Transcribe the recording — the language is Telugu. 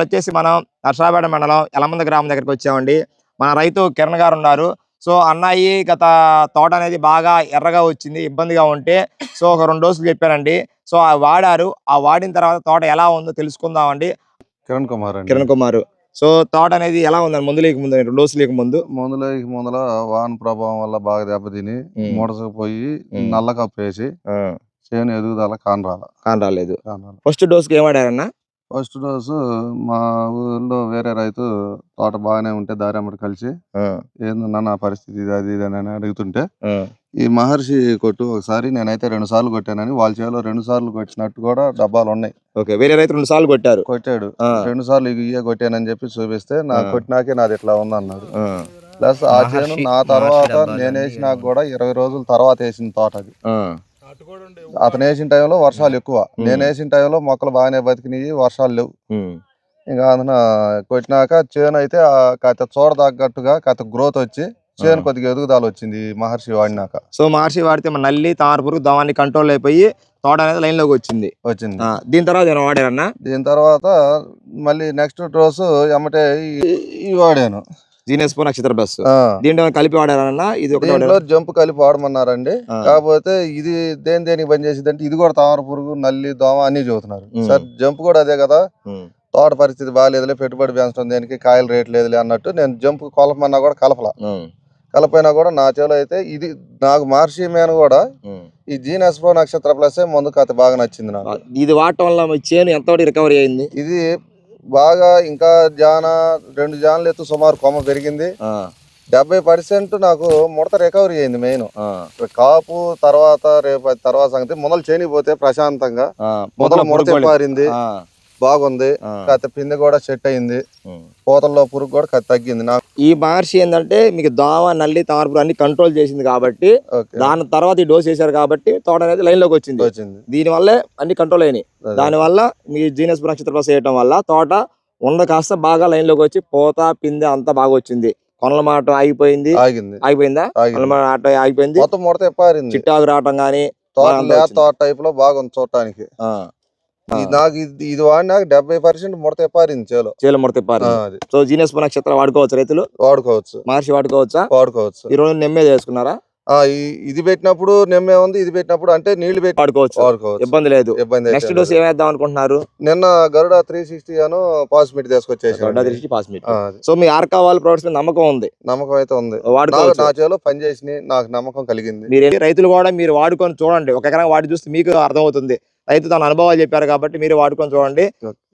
వచ్చేసి మనం నర్సరాపేట మండలం ఎలమంద గ్రామం దగ్గరికి వచ్చామండి. మన రైతు కిరణ్ గారు ఉన్నారు. సో అన్నయ్య గత తోట అనేది బాగా ఎర్రగా వచ్చింది ఇబ్బందిగా ఉంటే. సో ఒక రెండు డోసులు చెప్పారండి. సో ఆ వాడారు. ఆ వాడిన తర్వాత తోట ఎలా ఉందో తెలుసుకుందామండి. కిరణ్ కుమార్ అండి. కిరణ్ కుమార్. సో తోట అనేది ఎలా ఉందండి? ముందు లేక ముందు రెండు డోసులు లేక ముందు. ముందులో ఈ ముందల వాన ప్రభావం వల్ల బాగా దెబ్బతిని ఉమ్. నల్ల కప్పు వేసి చేను ఎదుగుదల కానరాల. కాని రాలేదు కానరాల. ఫస్ట్ డోస్కి ఏం వాడారన్న? ఫస్ట్ డోసు మా ఊర్లో వేరే రైతు తోట బాగానే ఉంటే దారెమ్మడి కలిసి ఏందన్నా నా పరిస్థితి ఇది అది ఇది అని అడుగుతుంటే ఈ మహర్షి కొట్టు ఒకసారి నేనైతే రెండు సార్లు కొట్టానని వాళ్ళ చేలో రెండు సార్లు కొట్టినట్టు కూడా డబ్బాలు ఉన్నాయి. ఓకే వేరే రైతు రెండు సార్లు కొట్టారు. కొట్టాడు. రెండు సార్లు ఇయ్యే కొట్టానని చెప్పి చూపిస్తే ఆ. కొట్టినాకే నాది ఇట్లా ఉంది అన్నాడు ఆ, ప్లస్ ఆ చేను నా తర్వాత నేను వేసినాక కూడా ఇరవై రోజుల తర్వాత వేసిన తోట అది. ఆ, అతను వేసిన టైంలో వర్షాలు ఎక్కువ. నేను వేసిన టైంలో మొక్కలు బాగానే బతికినాయి వర్షాలు లేవు. ఇంకా అతను కొట్టినాక చేను అయితే కాస్త చూడ తగ్గట్టుగా కాస్త గ్రోత్ వచ్చి చేను. కొద్దిగా ఎదుగుదల వచ్చింది మహర్షి వాడినాక. సో మహర్షి వాడితే మన నల్లి తామర పురుగు దవాన్ని కంట్రోల్ అయిపోయి తోట అనేది లైన్లోకి వచ్చింది. వచ్చింది. దీని తర్వాత వాడారన్నా? దీని తర్వాత మళ్ళీ నెక్స్ట్ డ్రోస్ ఎమ్మటే ఈ వాడాను. జీనియస్ పో నక్షత్ర బస్. దీంట్లో కలిపి వాడారన్నా ఇది దీంట్లో జంప్ కలిపి వాడమన్నారండి. కాకపోతే ఇది దేని దేనికి పని చేసింది అంటే ఇది కూడా తామర పురుగు నల్లి దోమ అన్ని చదువుతున్నారు. సార్ జంప్ కూడా అదే కదా. తోట పరిస్థితి బాగాలేదులే పెట్టుబడి పెంచడం దేనికి కాయలు రేట్ లేదులే అన్నట్టు నేను జంప్ కలపమన్నా కూడా కలపల. కలపైనా కూడా నా చేలో అయితే ఇది నాకు మహర్షి మేన కూడా. ఈ జీనస్ ప్రో నక్షత్ర ప్లస్ ముందు కథ బాగా నచ్చింది నాకు. ఇది వాడటం వల్ల చేను ఎంతవరకు రికవరీ అయింది? ఇది బాగా ఇంకా జాన రెండు జాన్లు ఎత్తు సుమారు కొమ్మ పెరిగింది. డెబ్బై పర్సెంట్ నాకు ముడత రికవరీ అయింది మెయిన్ కాపు తర్వాత రేపు తర్వాత సంగతి. మొదలు చేనిపోతే ప్రశాంతంగా మొదలు ముడత పారింది బాగుంది. ఆ, కాస్త పిండి కూడా సెట్ అయింది. పూతల్లో పురుగు కూడా తగ్గింది. నాకు ఈ మహర్షి ఏంటంటే మీకు దోమ నల్లి తామర పురుగు అన్ని కంట్రోల్ చేసింది కాబట్టి దాని తర్వాత ఈ డోస్ వేశారు కాబట్టి తోట అనేది లైన్లోకి వచ్చింది. వచ్చింది. దీని వల్లే అన్ని కంట్రోల్ అయినాయి. దాని వల్ల మీ జీనస్ నక్షత్ర బస్ వేయటం వల్ల తోట ఉండ కాస్త బాగా లైన్లోకి వచ్చి పోత పిందె అంతా బాగా వచ్చింది. కొనల మాట ఆగిపోయింది. ఆగిపోయిందా? కొనల మాట ఆగిపోయింది. మొత్తం ముడత పారింది చిట్టాకు రావటం గానీ తోట టైప్లో బాగుంది చూడటానికి. నాకు ఇది ఇది వాడినాక డెబ్బై పర్సెంట్ ముడత పారింది చేలో. చీల ముడత పారి ఆ, అది. సో జీనస్ నక్షత్రం వాడుకోవచ్చు రైతులు? వాడుకోవచ్చు. మహర్షి వాడుకోవచ్చా? వాడుకోవచ్చు. ఈ రోజు నెమ్మది చేసుకున్నారా? ఇది పెట్టినప్పుడు నిమ్మే ఉంది ఇది పెట్టినప్పుడు అంటే నీళ్ళు పెట్టి వాడుకోవచ్చు. వాడుకోవచ్చు. ఇబ్బంది లేదు. ఇబ్బంది నెక్స్ట్ డోస్. ఏమేద్దాం అనుకుంటున్నారు? నిన్న గరుడ త్రీ సిక్స్టీ అను తీసుకొచ్చేసి పాస్ మీట్. ఆ, సో మీ ఆర్కా వాళ్ళ ప్రొడక్ట్స్ మీద నమ్మకం ఉంది? నమ్మకం అయితే ఉంది. వాడుకోవచ్చు. నా చేలో పని చేసి నాకు నమ్మకం కలిగింది. మీరు రైతులు కూడా మీరు వాడుకొని చూడండి. ఒక ఎకరం వాడి చూస్తే మీకు అర్థమవుతుంది. రైతు తన అనుభవాలు చెప్పారు కాబట్టి మీరు వాడుకొని చూడండి.